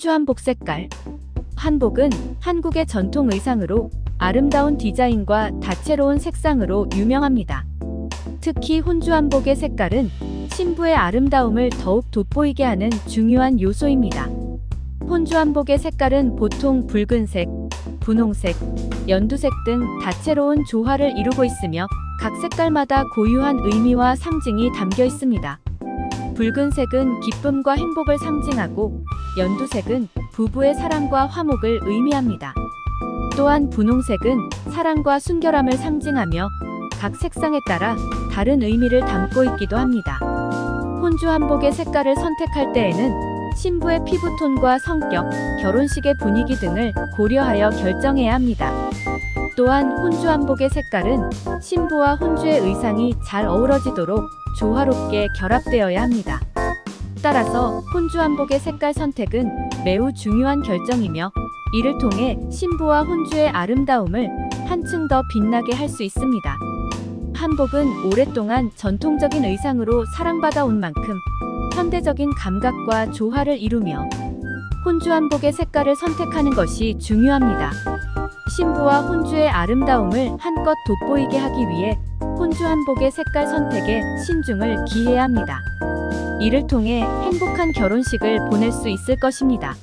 혼주 한복 색깔. 한복은 한국의 전통 의상으로 아름다운 디자인과 다채로운 색상으로 유명합니다. 특히 혼주 한복의 색깔은 신부의 아름다움을 더욱 돋보이게 하는 중요한 요소입니다. 혼주 한복의 색깔은 보통 붉은색, 분홍색, 연두색 등 다채로운 조화를 이루고 있으며 각 색깔마다 고유한 의미와 상징이 담겨 있습니다. 붉은색은 기쁨과 행복을 상징하고 연두색은 부부의 사랑과 화목을 의미합니다. 또한 분홍색은 사랑과 순결함을 상징하며 각 색상에 따라 다른 의미를 담고 있기도 합니다. 혼주 한복의 색깔을 선택할 때에는 신부의 피부톤과 성격, 결혼식의 분위기 등을 고려하여 결정해야 합니다. 또한 혼주 한복의 색깔은 신부와 혼주의 의상이 잘 어우러지도록 조화롭게 결합되어야 합니다. 따라서 혼주 한복의 색깔 선택은 매우 중요한 결정이며 이를 통해 신부와 혼주의 아름다움을 한층 더 빛나게 할 수 있습니다. 한복은 오랫동안 전통적인 의상으로 사랑받아 온 만큼 현대적인 감각과 조화를 이루며 혼주 한복의 색깔을 선택하는 것이 중요합니다. 신부와 혼주의 아름다움을 한껏 돋보이게 하기 위해 혼주 한복의 색깔 선택에 신중을 기해야 합니다. 이를 통해 행복한 결혼식을 보낼 수 있을 것입니다.